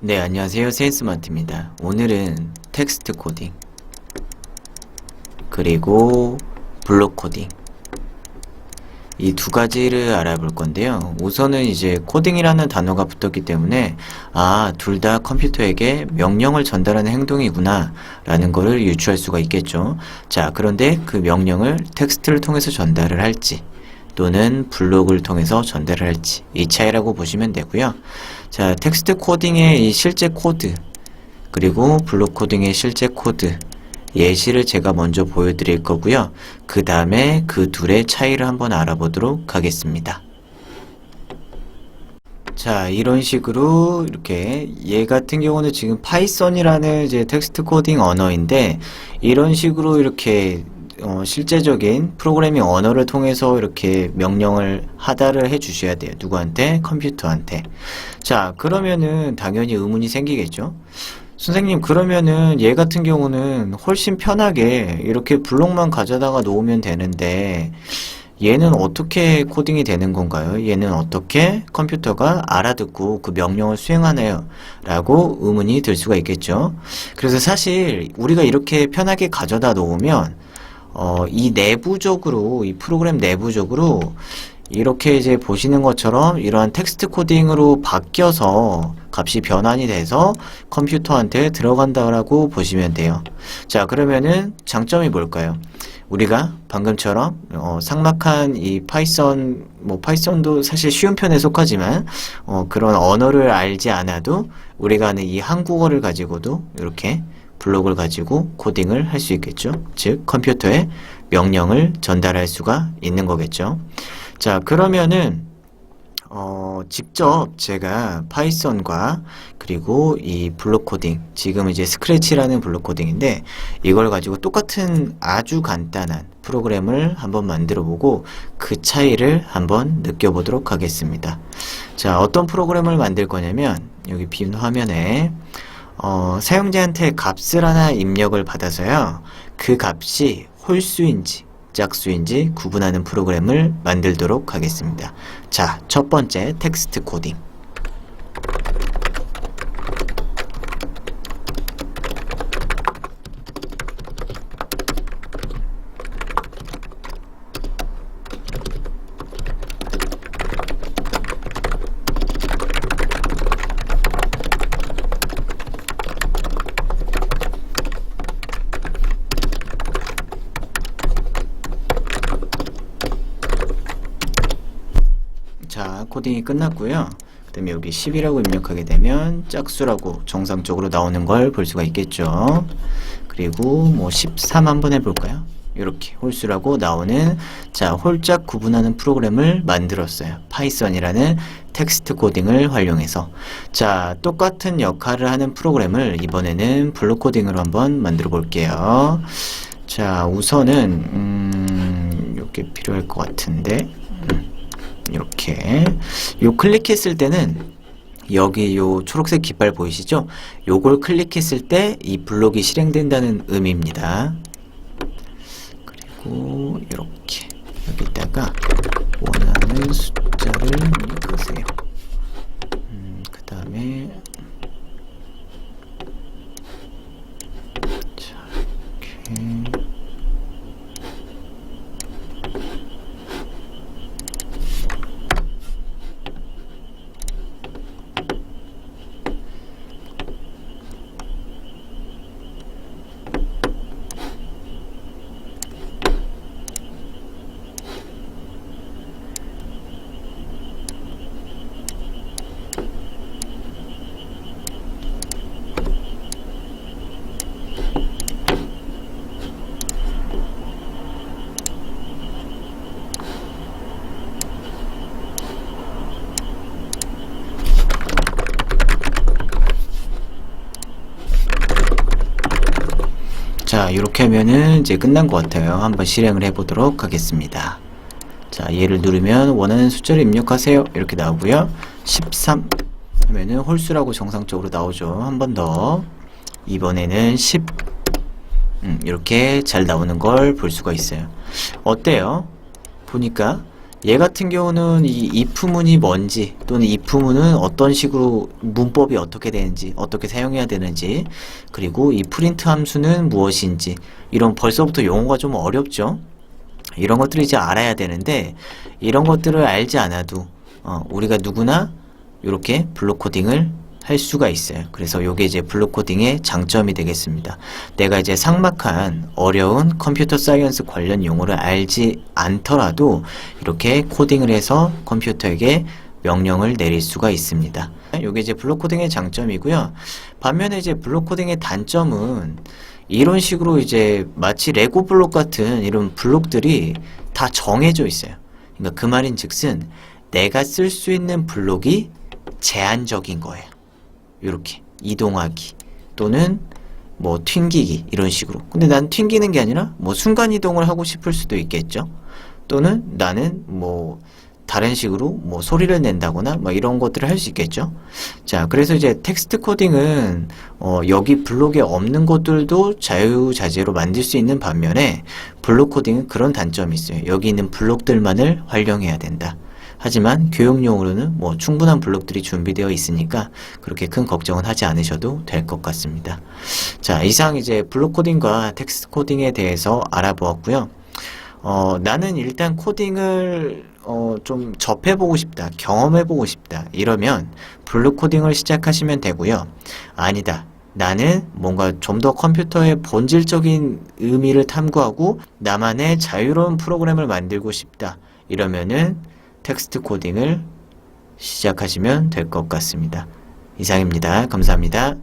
네, 안녕하세요. 세인스마트입니다. 오늘은 텍스트 코딩, 그리고 블록 코딩, 이 두 가지를 알아볼 건데요. 우선은 이제 코딩이라는 단어가 붙었기 때문에, 아, 둘 다 컴퓨터에게 명령을 전달하는 행동이구나, 라는 거를 유추할 수가 있겠죠. 자, 그런데 그 명령을 텍스트를 통해서 전달을 할지, 또는 블록을 통해서 전달을 할지, 이 차이라고 보시면 되고요. 자, 텍스트 코딩의 이 실제 코드, 그리고 블록 코딩의 실제 코드, 예시를 제가 먼저 보여드릴 거고요. 그 다음에 그 둘의 차이를 한번 알아보도록 하겠습니다. 자, 이런 식으로 이렇게 얘 같은 경우는 지금 파이썬이라는 이제 텍스트 코딩 언어인데 이런 식으로 이렇게 어, 실제적인 프로그래밍 언어를 통해서 이렇게 명령을 하다를 해 주셔야 돼요. 누구한테? 컴퓨터한테. 자, 그러면은 당연히 의문이 생기겠죠? 선생님, 그러면은 얘 같은 경우는 훨씬 편하게 이렇게 블록만 가져다가 놓으면 되는데 얘는 어떻게 코딩이 되는 건가요? 얘는 어떻게 컴퓨터가 알아듣고 그 명령을 수행하나요? 라고 의문이 들 수가 있겠죠. 그래서 사실 우리가 이렇게 편하게 가져다 놓으면 어, 이 내부적으로, 이 프로그램 내부적으로 이렇게 이제 보시는 것처럼 이러한 텍스트 코딩으로 바뀌어서 값이 변환이 돼서 컴퓨터한테 들어간다라고 보시면 돼요. 자, 그러면은 장점이 뭘까요? 우리가 방금처럼 어, 삭막한 이 파이썬 뭐 파이썬도 사실 쉬운 편에 속하지만 어, 그런 언어를 알지 않아도 우리가 아는 이 한국어를 가지고도 이렇게 블록을 가지고 코딩을 할 수 있겠죠. 즉 컴퓨터에 명령을 전달할 수가 있는 거겠죠. 자, 그러면은 어, 직접 제가 파이썬과 그리고 이 블록 코딩, 지금 이제 스크래치라는 블록 코딩인데 이걸 가지고 똑같은 아주 간단한 프로그램을 한번 만들어 보고 그 차이를 한번 느껴보도록 하겠습니다. 자, 어떤 프로그램을 만들 거냐면 여기 빈 화면에 어, 사용자한테 값을 하나 입력을 받아서요. 그 값이 홀수인지 짝수인지 구분하는 프로그램을 만들도록 하겠습니다. 자, 첫 번째 텍스트 코딩. 자, 코딩이 끝났고요. 그 다음에 여기 10이라고 입력하게 되면 짝수라고 정상적으로 나오는 걸 볼 수가 있겠죠. 그리고 뭐 13 한번 해볼까요? 이렇게 홀수라고 나오는 자 홀짝 구분하는 프로그램을 만들었어요. 파이썬이라는 텍스트 코딩을 활용해서 자 똑같은 역할을 하는 프로그램을 이번에는 블록 코딩으로 한번 만들어 볼게요. 자 우선은 음, 이렇게 필요할 것 같은데 음, 이렇게 요 클릭했을 때는 여기 요 초록색 깃발 보이시죠? 요걸 클릭했을 때 이 블록이 실행된다는 의미입니다. 그리고 이렇게 여기다가 원하는 숫자를 넣으세요. 음, 그 다음에 자 이렇게 자, 이렇게 하면은 이제 끝난 것 같아요. 한번 실행을 해보도록 하겠습니다. 자, 얘를 누르면 원하는 숫자를 입력하세요. 이렇게 나오고요. 13 하면은 홀수라고 정상적으로 나오죠. 한 번 더. 이번에는 10 음, 이렇게 잘 나오는 걸 볼 수가 있어요. 어때요? 보니까 얘 같은 경우는 이 if문이 뭔지 또는 if문은 어떤 식으로 문법이 어떻게 되는지 어떻게 사용해야 되는지 그리고 이 프린트 함수는 무엇인지 이런 벌써부터 용어가 좀 어렵죠. 이런 것들을 이제 알아야 되는데 이런 것들을 알지 않아도 어, 우리가 누구나 이렇게 블록 코딩을 할 수가 있어요. 그래서 이게 이제 블록 코딩의 장점이 되겠습니다. 내가 이제 삭막한 어려운 컴퓨터 사이언스 관련 용어를 알지 않더라도 이렇게 코딩을 해서 컴퓨터에게 명령을 내릴 수가 있습니다. 이게 이제 블록 코딩의 장점이고요. 반면에 이제 블록 코딩의 단점은 이런 식으로 이제 마치 레고 블록 같은 이런 블록들이 다 정해져 있어요. 그러니까 그 말인 즉슨 내가 쓸 수 있는 블록이 제한적인 거예요. 이렇게 이동하기 또는 뭐 튕기기 이런 식으로. 근데 난 튕기는 게 아니라 뭐 순간 이동을 하고 싶을 수도 있겠죠. 또는 나는 뭐 다른 식으로 뭐 소리를 낸다거나 뭐 이런 것들을 할 수 있겠죠. 자, 그래서 이제 텍스트 코딩은 어, 여기 블록에 없는 것들도 자유자재로 만들 수 있는 반면에 블록 코딩은 그런 단점이 있어요. 여기 있는 블록들만을 활용해야 된다. 하지만 교육용으로는 뭐 충분한 블록들이 준비되어 있으니까 그렇게 큰 걱정은 하지 않으셔도 될 것 같습니다. 자, 이상 이제 블록 코딩과 텍스트 코딩에 대해서 알아보았고요. 어, 나는 일단 코딩을 어, 좀 접해보고 싶다, 경험해보고 싶다, 이러면 블록 코딩을 시작하시면 되고요. 아니다. 나는 뭔가 좀 더 컴퓨터의 본질적인 의미를 탐구하고 나만의 자유로운 프로그램을 만들고 싶다. 이러면은 텍스트 코딩을 시작하시면 될 것 같습니다. 이상입니다. 감사합니다.